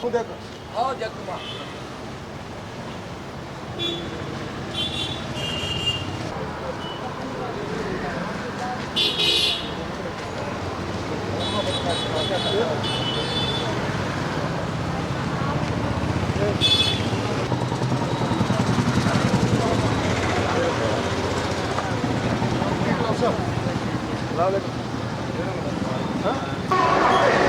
Onde é que... Onde é que Lá, lá. Hã?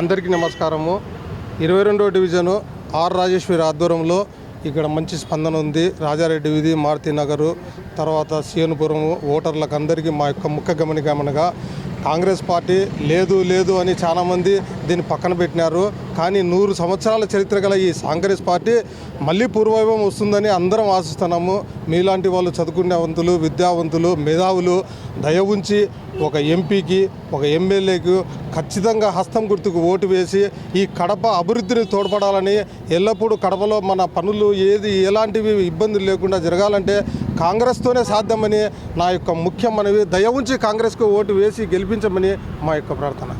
అందరికీ నమస్కారము. ఇరవై రెండో డివిజను ఆర్ రాజేశ్వరి ఆధ్వర్యంలో ఇక్కడ మంచి స్పందన ఉంది. రాజారెడ్డి వీధి మారుతి నగరు తర్వాత సీఎన్పురం ఓటర్లకు అందరికీ మా యొక్క ముఖ్య గమనికమనగా కాంగ్రెస్ పార్టీ లేదు లేదు అని చాలామంది దీన్ని పక్కన పెట్టినారు. కానీ నూరు సంవత్సరాల చరిత్ర గల ఈ కాంగ్రెస్ పార్టీ మళ్ళీ పూర్వవైభవం వస్తుందని అందరం ఆశిస్తున్నాము. మీలాంటి వాళ్ళు చదువుకునేవంతులు విద్యావంతులు మేధావులు దయ ఉంచి ఒక ఎంపీకి ఒక ఎమ్మెల్యేకి ఖచ్చితంగా హస్తం గుర్తుకు ఓటు వేసి ఈ కడప అభివృద్ధిని తోడ్పడాలని ఎల్లప్పుడూ కడపలో మన పనులు ఏది ఎలాంటివి ఇబ్బందులు లేకుండా జరగాలంటే కాంగ్రెస్తోనే సాధ్యమని నా యొక్క ముఖ్య మనవి దయ ఉంచి కాంగ్రెస్కు ఓటు వేసి గెలిపించమని మా యొక్క ప్రార్థన.